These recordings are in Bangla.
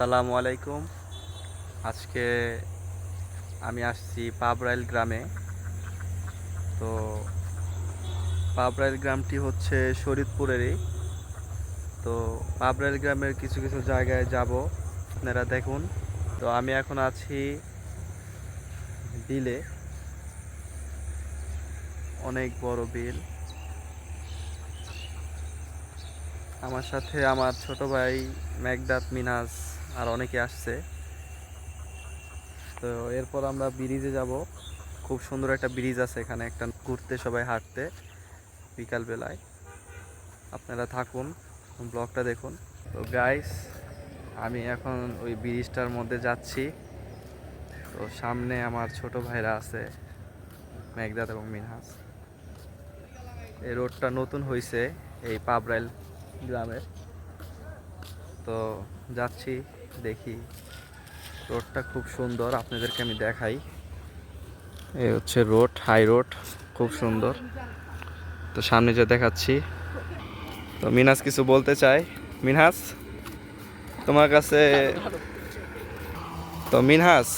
আসসালামু আলাইকুম। আজকে আমি আসছি পাবরাইল গ্রামে। তো পাবরাইল গ্রামটি হচ্ছে শরীদপুরেরই। তো পাবরাইল গ্রামের কিছু কিছু জায়গায় যাব, আপনারা দেখুন। তো আমি এখন আছি বিলে। অনেক বড় বিল। আমার সাথে আমার ছোট ভাই মেঘদাত মিনাজ। আর অনেকে আসছে। তো এরপর আমরা ব্রিজে যাব। খুব সুন্দর একটা ব্রিজ আছে এখানে, একটা ঘুরতে সবাই হাঁটতে বিকাল বেলায় আপনারা থাকুন, ব্লগটা দেখুন। তো গাইস আমি এখন ওই ব্রিজটার মধ্যে যাচ্ছি। তো সামনে আমার ছোট ভাইরা আছে মেঘদাত এবং মিনহাস। এই রোডটা নতুন হয়েছে এই পাবরাইল গ্রামের। তো যাচ্ছি। দেখি। রোডটা খুব সুন্দর, আপনাদেরকে আমি দেখাই। এই হচ্ছে রোড, হাই রোড, খুব সুন্দর। তো সামনে যে দেখাচ্ছি, তো মিনহাস কিছু বলতে চাই। মিনহাস তোমার কাছে, তো মিনহাস,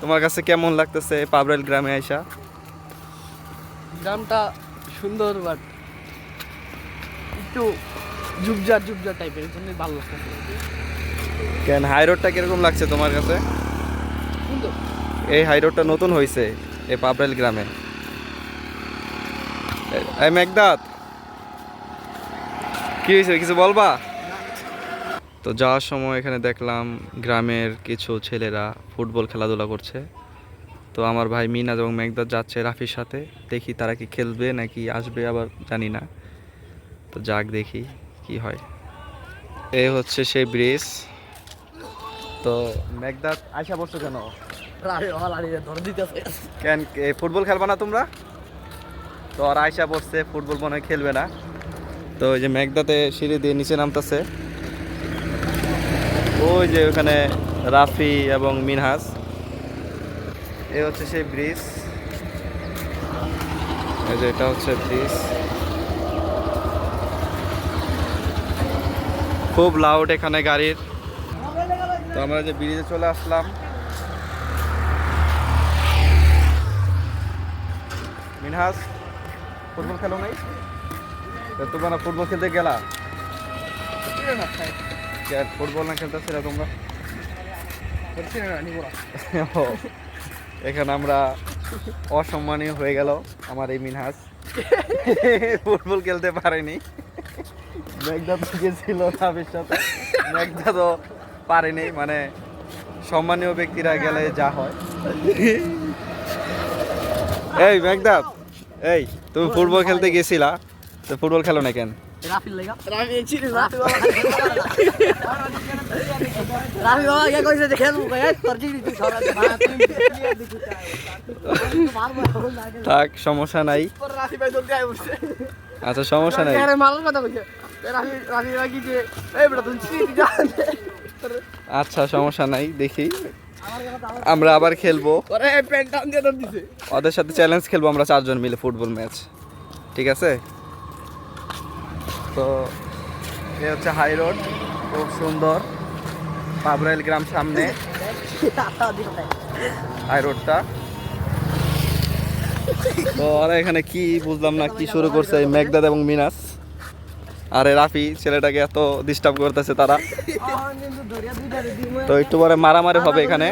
তোমার কাছে কেমন লাগতেছে পাবরাইল গ্রামে আইসা? গ্রামটা সুন্দর বাট একটু জুবজার জুবজার টাইপের জন্য ভালো লাগতেছে। কেন হাই রোডটা কীরকম লাগছে তোমার কাছে? এই হাই রোডটা নতুন হয়েছে এই পাবরাইল গ্রামে। এ- এই মেঘদাত কি হয়েছে কিছু বলবা? তো যাওয়ার সময় এখানে দেখলাম গ্রামের কিছু ছেলেরা ফুটবল খেলাধুলা করছে। তো আমার ভাই মিনাজ এবং মেঘদাত যাচ্ছে রাফির সাথে দেখি তারা কি খেলবে নাকি আসবে আবার জানি না। তো যাক দেখি কি হয়। এই হচ্ছে সেই ব্রিজ তো মেঘদাত আশা পড়ছো কেন? কেন ফুটবল খেলবা না তোমরা? তো আর আয়সা পড়ছে ফুটবল মনে হয় খেলবে না। তো ওই যে মেঘদাতে সিঁড়ি দিয়ে নিচে নামতেছে। ওই যে ওখানে রাফি এবং মিনহাস। এ হচ্ছে সেই ব্রিজ। এই যে এটা হচ্ছে ব্রিজ। খুব লাউড এখানে গাড়ির। তো আমরা যে ব্রিজে চলে আসলাম। মিনহাস, ফুটবল খেলো নাই? তোমরা না ফুটবল খেলতে গেলা? ফুটবল না খেলতেছিল তোমরা? এখানে আমরা অসম্মানীয় হয়ে গেল আমার এই মিনহাস। ফুটবল খেলতে পারেনি। মেঘদা তো গেছিল সাথে। মেঘদা তো পারেনি মানে সম্মানীয় ব্যক্তিরা গেলে যা হয়। এই মেঘদাব এই তুমি ফুটবল খেলতে গেছিলা তো ফুটবল খেলো না কেন? থাক সমস্যা নাই। রাফি ভাই জলদি আই বসে। আচ্ছা সমস্যা নাই। আচ্ছা সমস্যা নাই দেখি। আমরা আবার খেলব। ওদের সাথে চ্যালেঞ্জ খেলব আমরা চারজন মিলে ফুটবল ম্যাচ ঠিক আছে? তো এ হচ্ছে হাই রোড খুব সুন্দর। পাবরাইল গ্রাম সামনে। হাই রোডটা তো ওরা এখানে কি বুঝলাম না কি শুরু করছে এই মেঘদাদ এবং মিনাস। আরে রাফি, ছেলেটাকে এত ডিস্টার্ব করতেছে তারা। তো একটু পরে মারামারি হবে এখানে।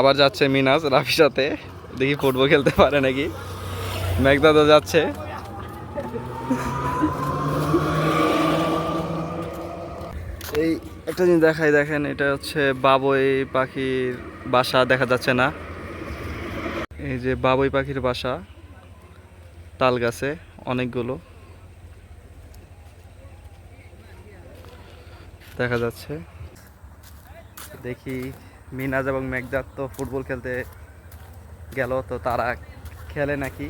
আবার যাচ্ছে মিনাজ রাফির সাথে। দেখি ফুটবল খেলতে পারে নাকি। মেঘদাদও যাচ্ছে। এই একটা জিনিস দেখাই, দেখেন, এটা হচ্ছে বাবুই পাখির বাসা, দেখা যাচ্ছে না। এই যে বাবুই পাখির বাসা, তাল গাছে। অনেকগুলো। দেখা যাচ্ছে। দেখি মিনাজ এবং মেঘদাত তো ফুটবল খেলতে গেল, তো তারা খেলে নাকি?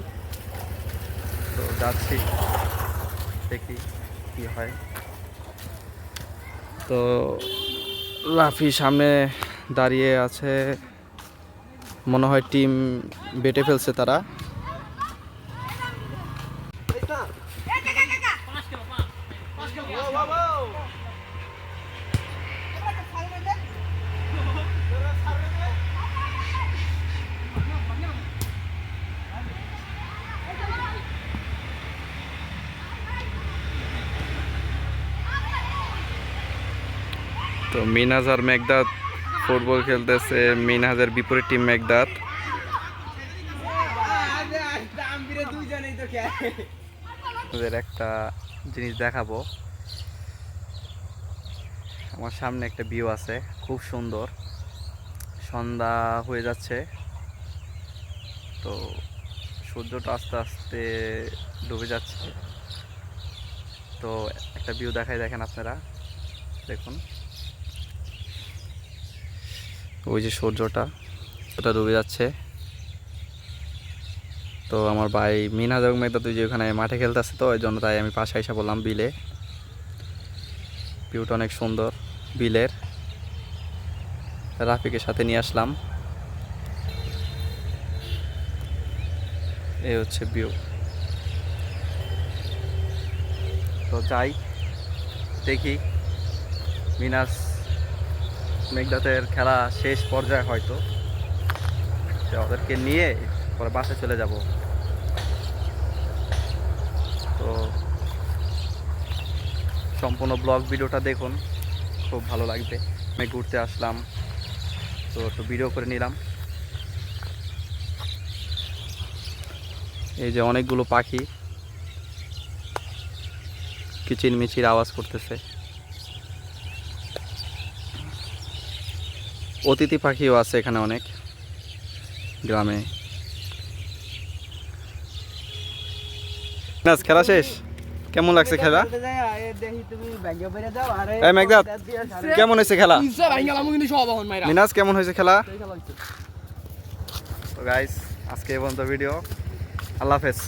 তো যাচ্ছি, দেখি কি হয়। তো রাফি সামনে দাঁড়িয়ে আছে, মনে হয় টিম বেটে ফেলছে তারা। তো মিনাজ আর মেঘদাত ফুটবল খেলতেছে মিনহাজের বিপরীত টিম মেঘদাত ওদের একটা জিনিস দেখাবো। আমার সামনে একটা ভিউ আছে, খুব সুন্দর। সন্ধ্যা হয়ে যাচ্ছে। তো সূর্যটা আস্তে আস্তে ডুবে যাচ্ছে। তো একটা ভিউ দেখাই দেখেন আপনারা। দেখুন। ওই যে সূর্যটা, ওটা ডুবে যাচ্ছে। তো আমার ভাই মিনহাজ এবং মেঘদা তুই যে ওখানে মাঠে খেলতে আসছে তো, ওই জন্য তাই আমি পাশে এসে বললাম বিলে। ভিউটা অনেক সুন্দর, বিলের। রাফিকের সাথে নিয়ে আসলাম। এ হচ্ছে ভিউ। তো যাই, দেখি মিনাস মেঘদাতের খেলা শেষ পর্যায়ে হয়তো। ওদেরকে নিয়ে পরে বাসে চলে যাব। তো সম্পূর্ণ ব্লগ ভিডিওটা দেখুন, খুব ভালো লাগবে। আমি ঘুরতে আসলাম, তো একটু ভিডিও করে নিলাম। এই যে অনেকগুলো পাখি কিচির মিচির আওয়াজ করতেছে। অতিথি পাখিও আছে এখানে অনেক গ্রামে। নাচ খেলা শেষ? কেমন লাগছে খেলা? এই মেঘদাত কেমন হয়েছে খেলা? মিনাজ কেমন হয়েছে খেলা? গাইস আজকে এই পর্যন্ত ভিডিও আল্লাহ হাফেজ।